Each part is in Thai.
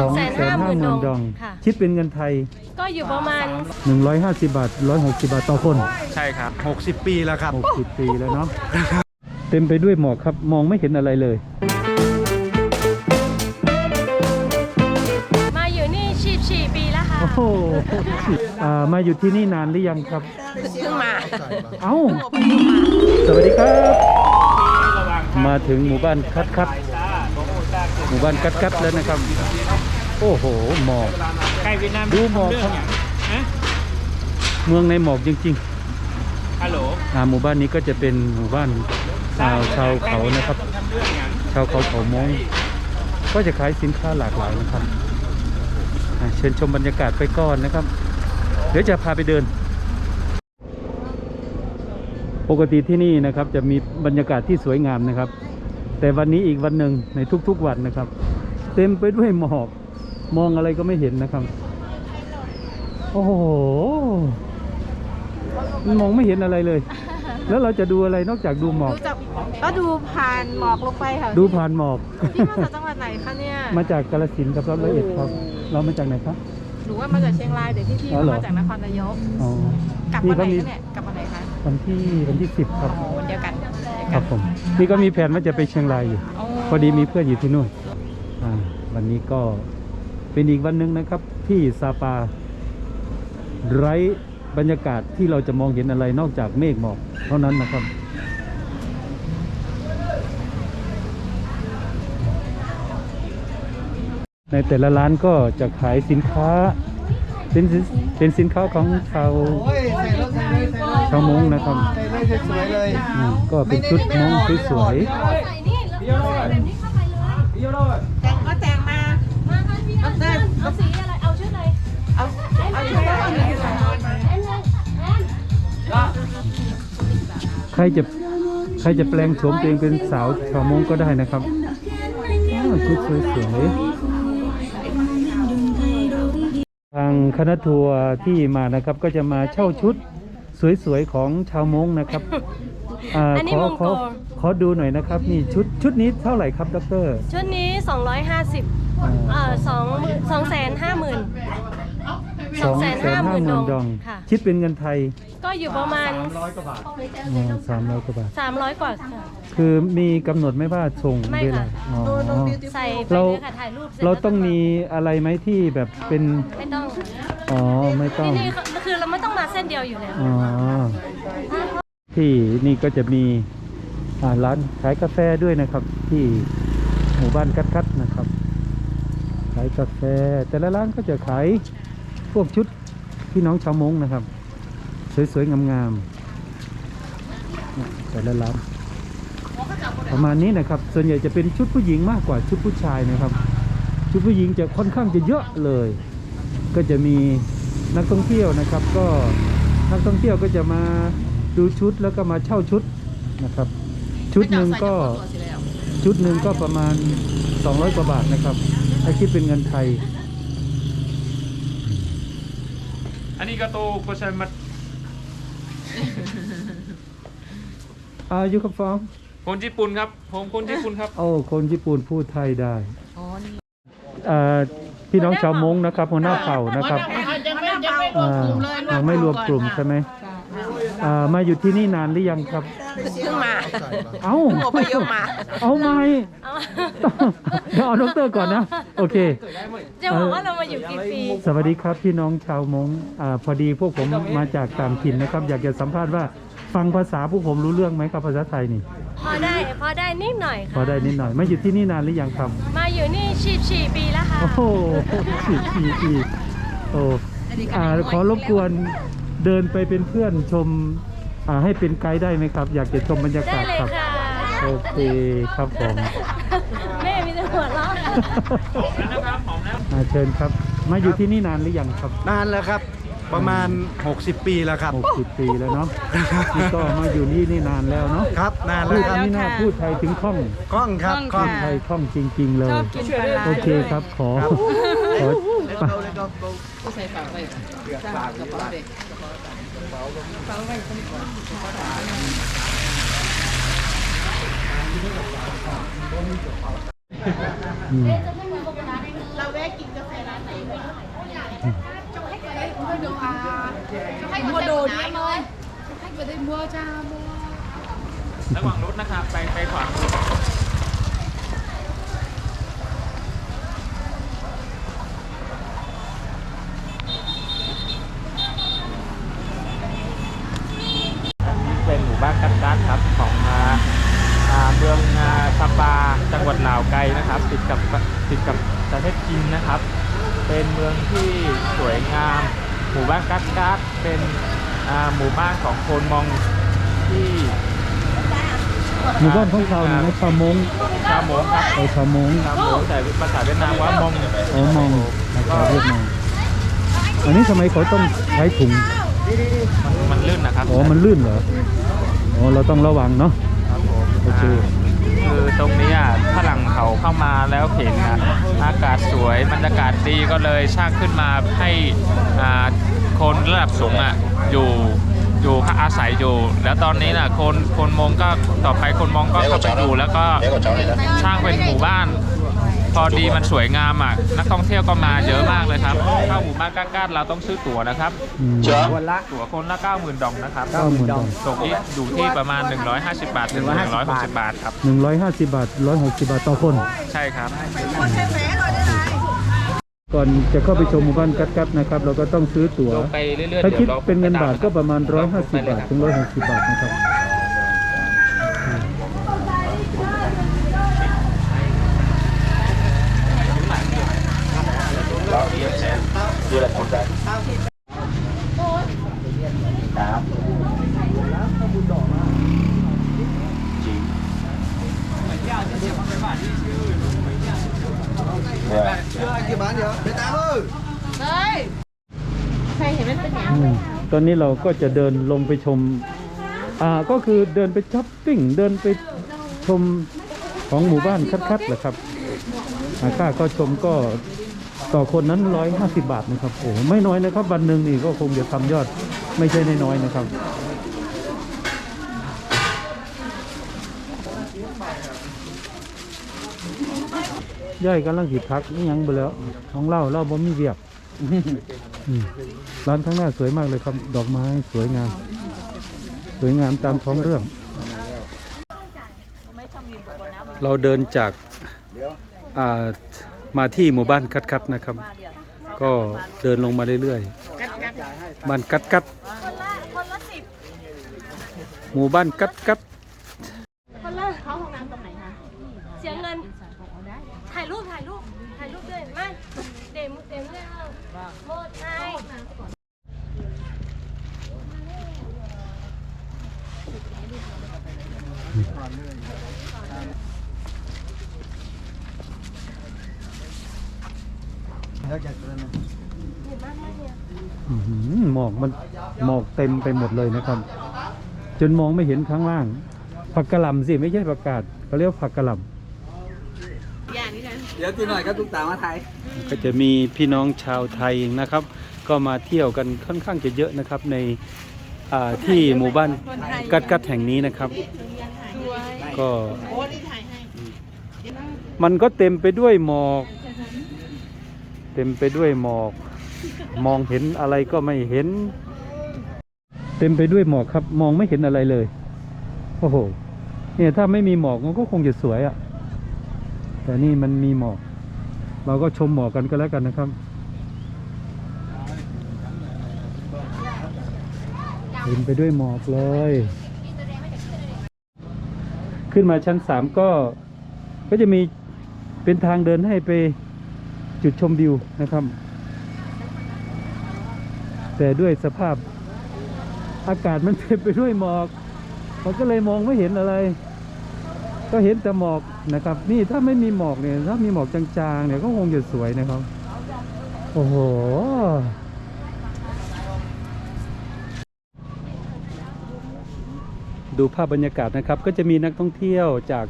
สองแสนห้าหมื่น250,000ดอง ค่ะ คิดเป็นเงินไทย ก็อยู่ประมาณ 150 บาท 160 บาทต่อคน ใช่ครับ 60 ปีแล้วครับ 60 ปีแล้วเนาะ เต็มไปด้วยหมอกครับ มองไม่เห็นอะไรเลย มาอยู่นี่ชีชีปีแล้วค่ะโอ้โหอ่ามาอยู่ที่นี่นานหรือยังครับ เพิ่งมา เอ้า สวัสดีครับ มาถึงหมู่บ้านคัดคัดหมู่บ้านคัดคัดแล้วนะครับ โอ้โหหมอก ใกล้เวียดนามดูหมอกครับฮะเมืองในหมอกจริงฮัลโหลๆอ่าหมู่บ้านนี้ก็จะเป็นหมู่บ้านชาวชาวเขานะครับทำเรื่องอย่างชาวเขาเขามงก็จะขายสินค้าหลากหลายนะครับอ่าเชิญชมบรรยากาศไปก่อนนะครับ เดี๋ยวจะพาไปเดิน ปกติที่นี่นะครับจะมีบรรยากาศที่สวยงามนะครับ แต่วันนี้อีกวันหนึ่งในทุกๆวันนะครับ เต็มไปด้วยหมอก มองอะไรก็ไม่เห็นนะครับ โอ้โหมันมองไม่เห็นอะไรเลย แล้วเราจะดูอะไรนอกจากดูหมอก ดูจากก็ดูผ่านหมอกลงไปค่ะดูผ่านหมอก พี่มาจากจังหวัดไหนคะเนี่ยมาจากกาลสินธุ์ครับร้อยเอ็ดครับ เรามาจากไหนครับหนูว่ามาจากเชียงรายเดี๋ยวพี่พี่อ๋อเหรอมาจากนครนายกอ๋อกลับนี่วันไหนก็มีคะเนี่ยกลับวันไหนคะวันที่วันที่สิบครับวันเดียวกันเดียวคกัรันบผมนี่ก็มีแผนว่าจะไปเชียงรายอยู่โอ้พอดีมีเพื่อนอยู่ที่นู่นอ่าวันนี้ก็ เป็นอีกวันหนึ่งนะครับที่ซาปา ไร้บรรยากาศที่เราจะมองเห็นอะไรนอกจากเมฆหมอกเท่านั้นนะครับ ในแต่ละร้านก็จะขายสินค้า เป็นสินเป็นสินค้าของชาวโอ้ยใส่รถใส่เลยใส่เลยชาวมงนะครับใส่เลยสวยๆเลยอืมก็เป็นชุดมงสวยใส่นี่แล้วใส่แบบนี้เลยงก็แจงมา มาค่ะพี่ เอาเอาสีอะไร เอาชุดอะไรเอาเอาชุดอะไรแอนเลยแอนๆใครจะใครจะแปลงโฉมตัวเองเป็นสาวชาวมงก็ได้นะครับอ้าวชุดสวยๆทางคณะทัวร์ที่มานะครับก็จะมาเช่าชุดสวยๆของชาวมงนะครับอาอันนี้ขอมงขอโกขอดูหน่อยนะครับ นี่ชุดชุดนี้เท่าไหร่ครับดร ชุดนี้ 250 เอ่อสองสองแสนห้าหมื่น สองแสนห้าหมื่นดองค่ะ คิดเป็นเงินไทยก็อยู่ประมาณสามร้อยกว่าบาท 300 กว่าค่ะ คือมีกำหนดไหมว่าส่งไม่เวค่ะลาอ๋อใส่ไปเราเลยค่ะถ่ายรูปสจเราแล้วก็ต้องมีอะไรไหมที่แบบเป็น ไม่ต้องอ๋อ ไม่ต้อที่งนี่คือเราไม่ต้องมาเส้นเดียวอยู่แล้ว อ๋อที่นี่ก็จะมีอ่าร้านขายกาแฟด้วยนะครับ ที่หมู่บ้านกัดกัดๆนะครับขายกาแฟ แต่ละร้านก็จะขายพวกชุดพี่น้องชาวมงนะครับ สวยๆงามๆแต่ละร้านประมาณนี้นะครับ ส่วนใหญ่จะเป็นชุดผู้หญิงมากกว่าชุดผู้ชายนะครับ ชุดผู้หญิงจะค่อนข้างจะเยอะเลย ก็จะมีนักท่องเที่ยวนะครับ ก็นักท่องเที่ยวก็จะมาดูชุดแล้วก็มาเช่าชุดนะครับ ชุดหนึ่งก็ชุดหนึ่งก็ประมาณ 200 กว่าบาทนะครับ ถ้าคิดเป็นเงินไทย อันนี้ก็โตก็ใช้มัดอายุครับฟองคนญี่ปุ่นครับ ผมคนญี่ปุ่นครับ โอ้คนญี่ปุ่นพูดไทยได้อ่าพี่น้องชาวมงนะครับหัวหน้าเผ่านะครับยังไม่ยังไม่อ่ายังไม่รวมกลุ่มใช่ไหม อ่ามาอยู่ที่นี่นานหรือยังครับ เพิ่งมาเอ้าอพยพมา เอาไหมเอาเดี๋ยวเอาดอกเตอรก่อนนะ โอเค จะบอกว่าเรามาอยู่กี่ปี สวัสดีครับพี่น้องชาวมงอ่าพอดีพวกผมมาจากต่างถิ่นนะครับ อยากจะสัมภาษณ์ว่าฟังภาษาพวกผมรู้เรื่องไหมครับภาษาไทยนี่ พอได้พอได้นิดหน่อยค่ะพอได้นิดหน่อยมาอยู่ที่นี่นานหรือยังครับ มาอยู่นี่ชีชีปีแล้วค่ะ โอ้โหฉีดฉีดฉีดโอ้อ่าขอรบกวน เดินไปเป็นเพื่อนชมอ่าให้เป็นไกด์ได้ไหมครับ อยากจะชมบรรยาได้กาศเลยครับค่ะโอเคครับผมแม่มีแต่หัวเราะอ่าเชิญครับ มาอยู่ที่นี่นานหรือยังครับ นานแล้วครับ ประมาณ 60 ปีแล้วครับ60 ปีแล้วเนาะนี่ก็มาอยู่นี่นี่นานแล้วเนาะครับ นานพูแล้ดวครับนี่น่าพูดไทยถึงคล่องกล้องครับกล้อง ไทยคล่องจริง ๆ เลยโอเคครับขอขอไป อืมเราแวะกิน mua đồ đi em ơi khách vào đây mua cho mua ระหว่างรถนะครับ ไปไปขวามือ เป็นหมู่บ้านกัดกัดครับของอ่าอ่า เมืองอ่าซาปาจังหวัดลาวไกลนะครับ ติดกับติดกับประเทศจีนนะครับ เป็นเมืองที่สวยงาม หมู่บ้านกัดกัดเป็นอ่าหมู่บ้านของคนมองที่หมู่บ้านของเขาเนี่ยนะชาวมงชาวมงครับเออชาวมงชาวมงแต่ภาษาเวียดนามว่ามงอ๋อมองภาษาเวียดนามอันนี้ทำไมเขาต้องใช้ถุงมันมันลื่นนะครับอ๋อมันลื่นเหรออ๋อเราต้องระวังเนาะครับผม โอเคาคือตรงนี้อะฝรั่งเขาเข้ามาแล้วเห็นอะอากาศสวยบรรยากาศดีก็เลยสร้างขึ้นมาให้อ่าคนระดับสูงอะอยู่อยู่พักอาศัยอยู่ แล้วตอนนี้น่ะคนคนมงก็ต่อไปคนมงก็เข้าไปอยู่แล้วก็สร้างเป็นหมู่บ้าน พอดีมันสวยงามอะนักท่องเที่ยวก็มาเยอะมากเลยครับเข้าหมู่บ้านก้านๆเราต้องซื้อตั๋วนะครับอืมวันละตั๋วคนละ 90,000ดองนะครับเก้าหมื่นดองตกที่อยู่ที่ประมาณ 150 บาทถึง160 บาทครับหนึ่งร้อยห้าสิบบาทร้อยหกสิบบาทต่อคน ใช่ครับ ก่อนจะเข้าไปชมหมู่บ้านกัดกัดนะครับ เราก็ต้องซื้อตั๋วลงไปเรื่อยๆถ้าคิดดี๋ยวเป็นเงินบาทก็ประมาณลง150ไปเลยบาทคถึง160 บาทนะครับ Chưa anh kia bán gì không? Bé Tám ơi ใครเห็นมันเป็นอยังอืมตอนนี้เราก็จะเดินลงไปชม อ่า ก็คือเดินไปช้อปปิ้ง เดินไปชมของหมู่บ้านคัดๆแหละครับอ่าค่าก็ชมก็ ต่อคนนั้นร้อยห้าสิบาทนะครับโอ้ไม่น้อยนะครับวันหนึ่งนี่ก็คงจะทำยอดไม่ใช่น้อยๆนะครับย่อยกำลังหิพักนี่ยังไปแล้วของเล่าเล่าบ่มีเวียบร้านข้างหน้าสวยมากเลยครับ ดอกไม้สวยงาม สวยงามตามท้องเรื่อง เราเดินจากอ่า มาที่หมู่บ้านกัดกัดๆนะครับ ก็เดินลงมาเรื่อยๆบ้านกัดกัดคนละคนละสิบหมู่บ้านกัดกัด คนละเข้าห้องน้ำตรงไหนคะเสียเงิน ถ่ายรูปถ่ายรูปถ่ายรูปด้วยมาเดมเดมเลยเอาโมดไอ อื้อหือหมอกมันหมอกเต็ม ไปหมดเลยนะครับ จนมองไม่เห็นข้างล่าง ผักกะหล่ำสิไม่ใช่ผักกาดเขาเรียกว่าผักกะหล่ำเดี๋ยวตีหน่อยก็ตุ๊กตามาไทย ก็จะมีพี่น้องชาวไทยนะครับ ก็มาเที่ยวกันค่อนข้างจะเยอะนะครับในอ่าที่หมู่บ้านกัดกัดแห่งนี้นะครับ ก็มันก็เต็มไปด้วยหมอก เต็มไปด้วยหมอก มองเห็นอะไรก็ไม่เห็น เต็มไปด้วยหมอกครับ มองไม่เห็นอะไรเลย โอ้โห เนี่ยถ้าไม่มีหมอกมันก็คงจะสวยอะ่ะ แต่นี่มันมีหมอก เราก็ชมหมอกกันก็แล้วกันนะครับเต็มไปด้วยหมอกเลย ขึ้นมาชั้นสามก็ ก็จะมีเป็นทางเดินให้ไปจุดชมวิวนะครับ แต่ด้วยสภาพ อากาศมันเต็มไปด้วยหมอกมันก็เลยมองไม่เห็นอะไร ก็เห็นแต่หมอกนะครับ นี่ถ้าไม่มีหมอกเนี่ย ถ้ามีหมอกจางๆเนี่ยก็คงจะสวยนะครับ โอ้โหดูภาพบรรยากาศนะครับ ก็จะมีนักท่องเที่ยวจาก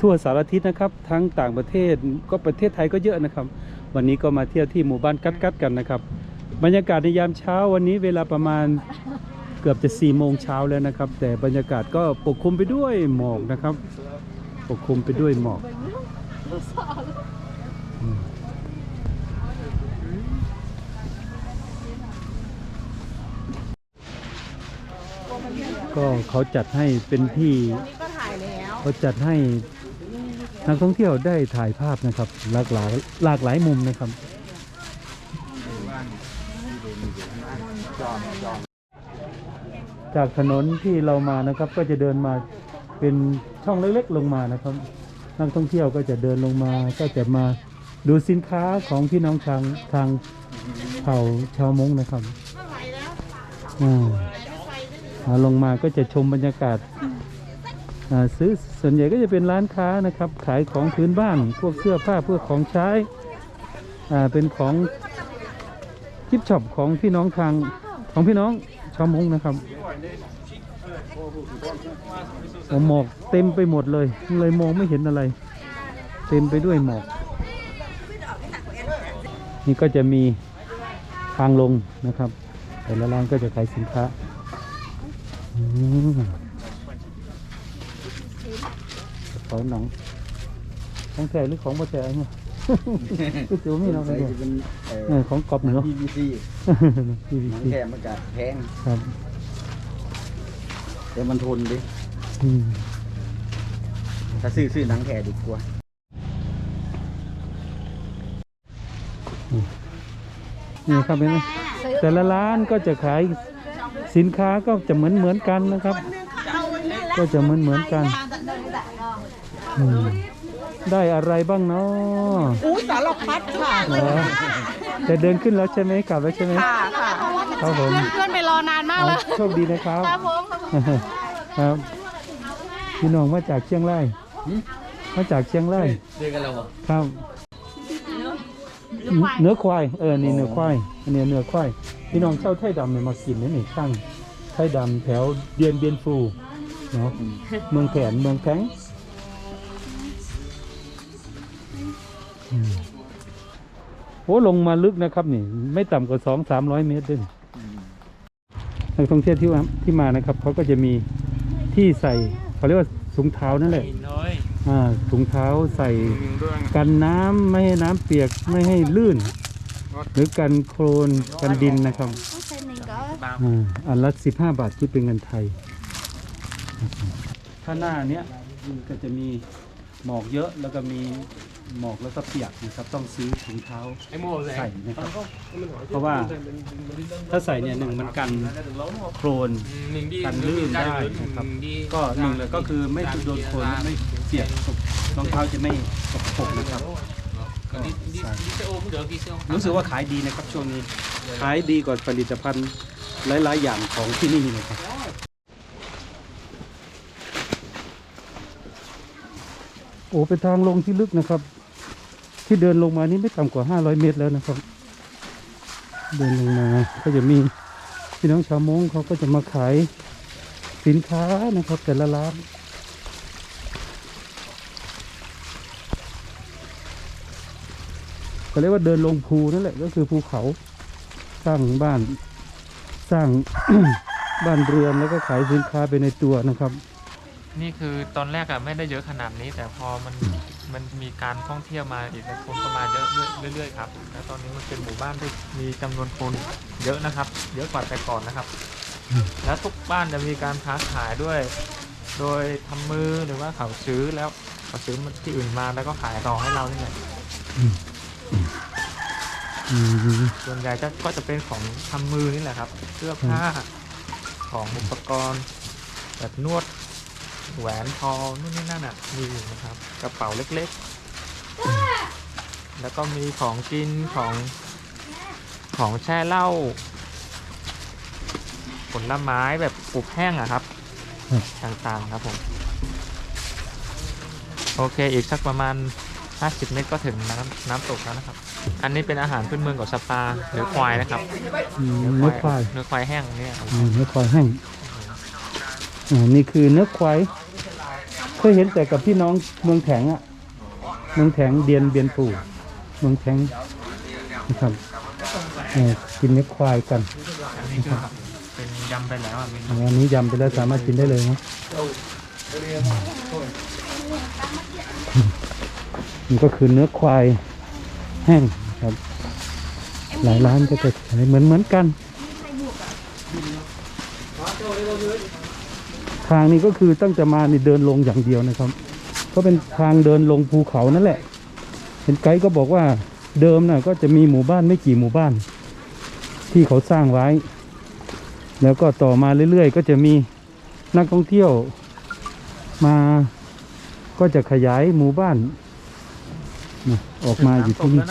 ทั่วสารทิศนะครับ ทั้งต่างประเทศก็ประเทศไทยก็เยอะนะครับ วันนี้ก็มาเที่ยวที่หมู่บ้านกัดกัดๆกันนะครับ บรรยากาศในยามเช้าวันนี้เวลาประมาณ เกือบจะ4ี่โมงเช้าแล้วนะครับ แต่บรรยากาศก็ปกคลุมไปด้วยหมอกนะครับ ปกคลุมไปด้วยหมอกก็เขาจัดให้เป็นที่เขาจัดให้นักท่องเที่ยวได้ถ่ายภาพนะครับ หลากหลายหลากหลายมุมนะครับ จากถนนที่เรามานะครับ ก็จะเดินมาเป็นช่องเล็กๆลงมานะครับ นักท่องเที่ยวก็จะเดินลงมาก็จะมาดูสินค้าของพี่น้องทางทางเผ่าชาวมงนะครับอ่าลงมาก็จะชมบรรยากาศอ่าซื้อส่วนใหญ่ก็จะเป็นร้านค้านะครับ ขายของพื้นบ้าน พวกเสื้อผ้าพวกของใช้อ่าเป็นของกิฟช็อปของพี่น้องทางของพี่น้องชาวมงนะครับ โอ้หมอกเต็มไปหมดเลย เลยมองไม่เห็นอะไร เต็มไปด้วยหมอก นี่ก็จะมีทางลงนะครับ แต่ละร้านก็จะขายสินค้าอืมกระเป๋าหนังของแท้หรือของบ่แท้เนี่ยก็จะมีเนาะใส่เนี่ยจะเป็นเอ่เอออของกรอบเหนือ PVC พีวีหนังซีแค่มันก็แพงครับ แต่มันทนดิอืมถ้าซื้อซื้อหนังแค่ดีกว่านี่ครับเห็นไหมแต่ละร้านก็จะขายสินค้าก็จะเหมือนเหมือนกันนะครับ ก็จะเหมือนเหมือนกันอืมได้อะไรบ้างเนาะอู้สารพัดค่ะเหรอแต่เดินขึ้นแล้วใช่ไหมกลับแล้วใช่ไหมค่ะค่ะครับผมเพื่อนไปรอนานมากเลยโชคดีนะครับ ครับผม ครับพี่น้องมาจากเชียงรายมาจากเชียงรายเรียกกันแล้วบ่ครับเนื้อควายเออนี่เนื้อควายอันนี้เนื้อควายพี่น้องเช่าไทยดำเนี่ยมากินนี่นี่ช่างไทยดำแถวเดียนเบียนฟูเนาะเมืองแขนเมืองแข้งอืมโอ้ลงมาลึกนะครับนี่ ไม่ต่ำกว่าสองสามร้อยเมตรด้วย นี่นักท่องเที่ยวที่ว่าที่มานะครับเขาก็จะมีที่ใส่เขาเรียกว่าถุงเท้านั่นแหละน้อยอ่าถุงเท้าใส่กันน้ำไม่ให้น้ำเปียกไม่ให้ลื่น หรือกันโคลนกันดินนะครับอ่าอันละสิบห้าบาทที่เป็นเงินไทยนะครับถ้าหน้าเนี้ยมันก็จะมีหมอกเยอะแล้วก็มี หมอกแล้วก็เปียกนะครับ ต้องซื้อถุงเท้าใส่นะครับ เพราะว่าถ้าใส่เนี่ยหนึ่งมันกันโคลนกันลื่นได้นะครับ ก็หนึ่งเลยก็คือไม่โดนโคลนไม่เปียกรองเท้าจะไม่สกปรกนะครับก็ใส่รู้สึกว่าขายดีนะครับช่วงนี้ ขายดีกว่าผลิตภัณฑ์หลายๆ อย่างของที่นี่นะครับโอ้เป็นทางลงที่ลึกนะครับ ที่เดินลงมานี่ไม่ต่ำกว่า500เมตรแล้วนะครับ เดินลงมาก็จะมีพี่น้องชาวมงเขาก็จะมาขายสินค้านะครับ แต่ละร้านก็เรียกว่าเดินลงภูนั่นแหละ ก็คือภูเขาสร้างบ้านสร้างบ้านเรือนแล้วก็ขายสินค้าไปในตัวนะครับ นี่คือตอนแรกอะไม่ได้เยอะขนาดนี้ แต่พอมัน มันมีการท่องเที่ยวมาอีกคนก็มาเยอะเรื่อยๆครับแล้วตอนนี้มันเป็นหมู่บ้านที่มีจำนวนคนเยอะนะครับ เยอะกว่าแต่ก่อนนะครับ แล้วทุกบ้านจะมีการค้าขายด้วย โดยทำมือหรือว่าเขาซื้อแล้วเขาซื้อมาที่อื่นมาแล้วก็ขายต่อให้เรานี่แหละส่วนใหญ่จะก็จะเป็นของทำมือนี่แหละครับ เสื้อผ้าของอุปกรณ์แบบนวด แหวนทองนู่นนี่นั่นอะมีอยู่นะครับ กระเป๋าเล็กๆ แล้วก็มีของกินของของแช่เหล้าผลไม้แบบอบแห้งอะครับ ต่างๆครับผม โอเคอีกสักประมาณ 50 เมตรก็ถึงน้ำน้ำตกแล้วนะครับ อันนี้เป็นอาหารพื้นเมืองของสปาหรือควายนะครับอืมเนื้อควายเนื้อควายแห้งเนี่ยอืมเนื้อควายแห้งอ่านี่คือเนื้อควายเค ยเห็นแต่กับพี่น้องเมืองแถงอะเมืองแถงเดียนเบียนปู่เมืองแถงนะครับกินเนื้อควายกันอันนี้คือเป็นยำไปแล้วอะอันนี้ยำไปแล้วสามารถกินได้เลยนะนี่ก็คือเนื้อควายแห้งครับ หลายร้านก็จะขายเหมือนเหมือนกัน ทางนี้ก็คือตั้งแต่มานี่เดินลงอย่างเดียวนะครับ ก็เป็นทางเดินลงภูเขานั่นแหละ เห็นไกด์ก็บอกว่าเดิมน่ะก็จะมีหมู่บ้านไม่กี่หมู่บ้าน ที่เขาสร้างไว้ แล้วก็ต่อมาเรื่อยๆ ก็จะมีนักท่องเที่ยวมาก็จะขยายหมู่บ้านนะออกมาอยู่ที่นี่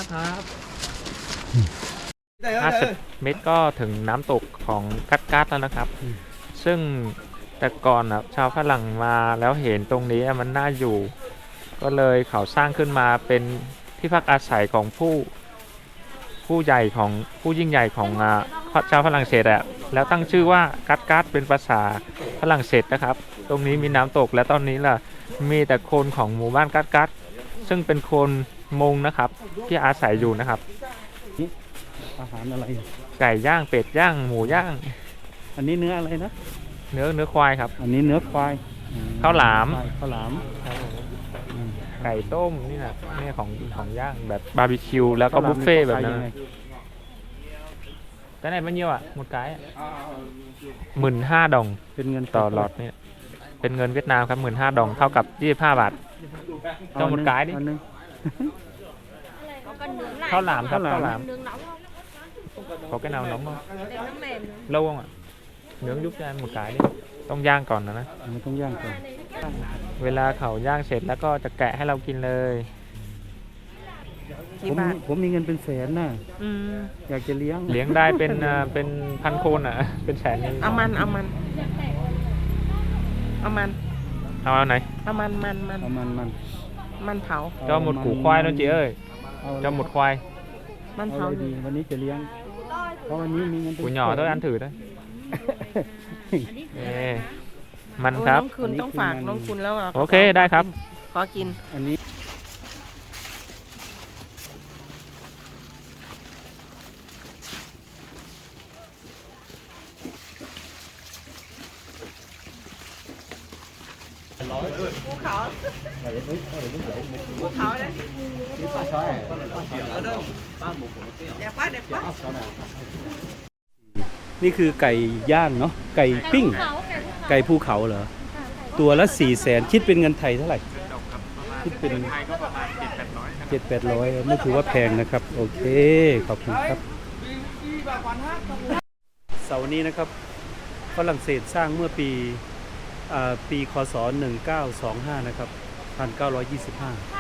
50เมตรก็ถึงน้ำตกของกัดกัดแล้วนะครับ ซึ่ง แต่ก่อนนะชาวฝรั่งมาแล้วเห็นตรงนี้มันน่าอยู่ ก็เลยเขาสร้างขึ้นมาเป็นที่พักอาศัยของผู้ผู้ใหญ่ของผู้ยิ่งใหญ่ของอ่าชาวฝรั่งเศสอะแล้วตั้งชื่อว่ากัดกัดเป็นภาษาฝรั่งเศสนะครับ ตรงนี้มีน้ำตกและตอนนี้ล่ะมีแต่คนของหมู่บ้านกัดกัดซึ่งเป็นคนมงนะครับ ที่อาศัยอยู่นะครับอาหารอะไรไก่ย่างเป็ดย่างหมูย่าง อันนี้เนื้ออะไรนะ เนื้อเนื้อควายครับ อันนี้เนื้อควายอืมข้าวหลาม ข้าวหลามไก่ต้มนี่นะนี่ของของย่างแบบบาร์บีคิวแล้วก็บุฟเฟ่ต์แบบนั้นข้าวหลามแต่ไหนมันเยอะอะหมดไก่หมื่นห้าดอง เป็นเงินต่อหลอดเนี่ยเป็นเงินเวียดนามครับหมื่นห้าดองเท่ากับยี่สิบห้าบาท เอาเจ้าหมดกายดิ อันหนึ่งข้าวหลามครับข้าวข้าวหหลาลามม có cái nào nóng không lâu không ạ nướng giúp cho em một cái đi ต้องย่างก่อนนะนะ มันต้องย่างก่อนเวลาเขาย่างเสร็จแล้วก็จะแกะให้เรากินเลยผมผมมีเงินเป็นแสนน่ะอยากจะเลี้ยง เลี้ยงได้เป็นอ่าเป็นพันโคนอะ เป็นแสนนี่เอามันเอามันเอามันเอาเอาไหน เอามันมันมันเอามันมันมันเผา cho một củ khoai luôn chị ơi เอา cho một khoai มันเอาเผาอะไรดี วันนี้จะเลี้ยง เพราะวันนี้มีเงินเป็น củ nhỏ แส thôi ăn thử thôi Ê, มันโอ้คน้รับองคุณต้องฝากน้องคุณแล้วะโอเคได้ครับ ขอกิน อันนี้ นี่คือไก่ย่างเนาะไก่ปิ้ง ไก่ภูเขาเหรอ ตัวละสี่แสนคิดเป็นเงินไทยเท่าไหร่คิดเป็นเจ็ดแปดร้อยไม่ถือว่าแพงนะครับ โอเค ขอบคุณครับเสาร์นี้นะครับฝรั่งเศสสร้างเมื่อปีอ่าปีคศ1925นะครับ1925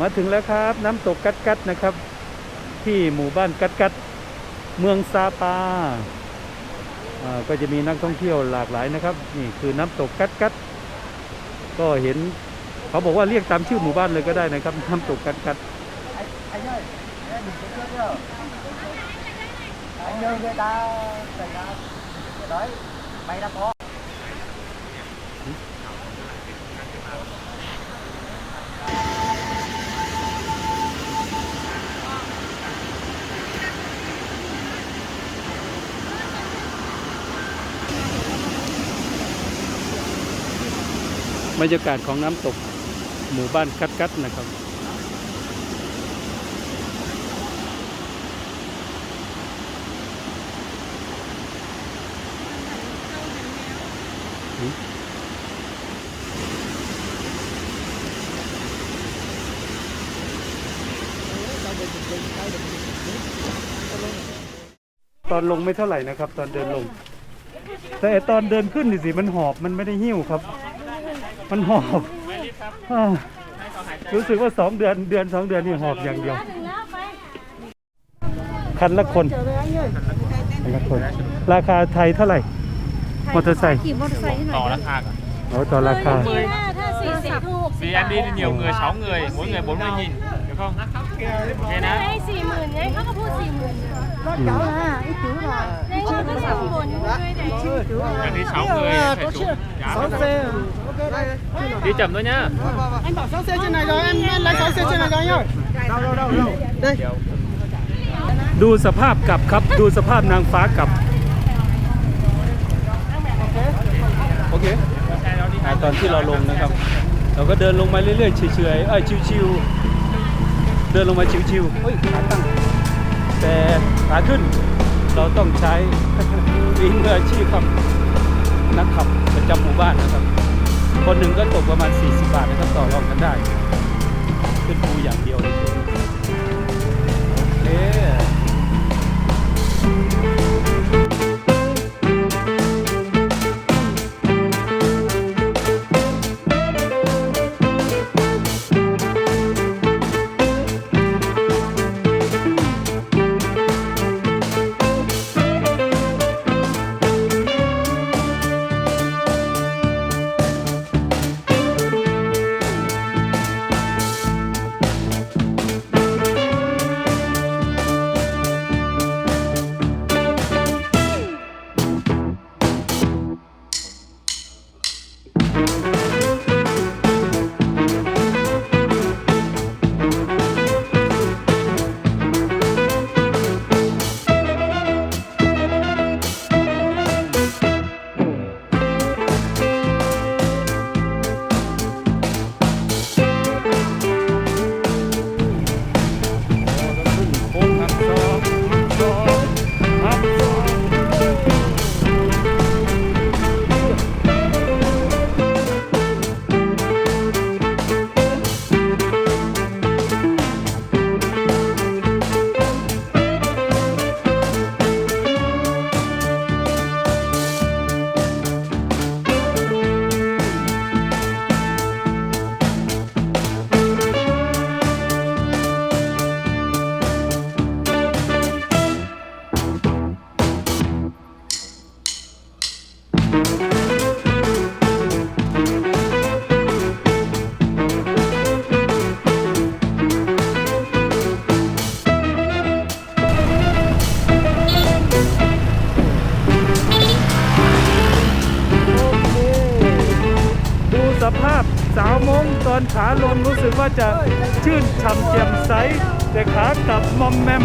มาถึงแล้วครับ น้ำตกกัดกัดนะครับ ที่หมู่บ้านกัดกัดเมืองซาปาก็จะมีนักท่องเที่ยวหลากหลายนะครับ นี่คือน้ำตกกัดกัดก็เห็นเขาบอกว่าเรียกตามชื่อหมู่บ้านเลยก็ได้นะครับ น้ำตกกัดกัด บรรยากาศของน้ำตกหมู่บ้านกัดกัดนะครับ ตอนลงไม่เท่าไหร่นะครับ ตอนเดินลง แต่ตอนเดินขึ้นนี่สิมันหอบมันไม่ได้หิ้วครับ มันหอบอ่ารู้สึกว่าสองเดือนเดือนสองเดือนนี่หอบอย่างเดียว คันละคนคันละคน ราคาไทยเท่าไหร่ มอเตอร์ไซค์ขี่มอเตอร์ไซค์ให้หน่ต่ออยราคาก่อนเอาต่อราคาถ้าสี่ สิบถูก vì anh đi nhiều người 6 người mỗi người 40 nghìn được không ok ได้นะสี่หมื่นไงเขาก็พูดสี่หมื่นอืมได้ชื่อก็สองคนด้วยได้ชื่อ anh đi 6 người phải chủ giá đi chậm thôi nhá Anh bảo 6 xe trên này rồi, em lấy 6 xe trên này rồi anh ơi. Đâu, đâu, đâu, đâu. Đây. ดูสภาพกลับครับ ดูสภาพนางฟ้ากลับ โอเคอ่าตอนที่เราลงนะครับ เราก็เดินลงมาเรื่อยๆเฉยๆเอ้ยชิวๆเดินลงมาชิวๆเฮ้ยขาตั้งแต่ขาขึ้นเราต้องใช้ฝีมืออาชีพครับนักขับประจำหมู่บ้านนะครับ คนหนึ่งก็ตกประมาณ 40 บาทนะครับต่อรองกันได้ ขึ้นภูอย่างเดียวเลย ดูสภาพสาวมงตอนขาลงรู้สึกว่าจะชื่นฉ่ำแจ่มใส แต่ขากลับมอมแมม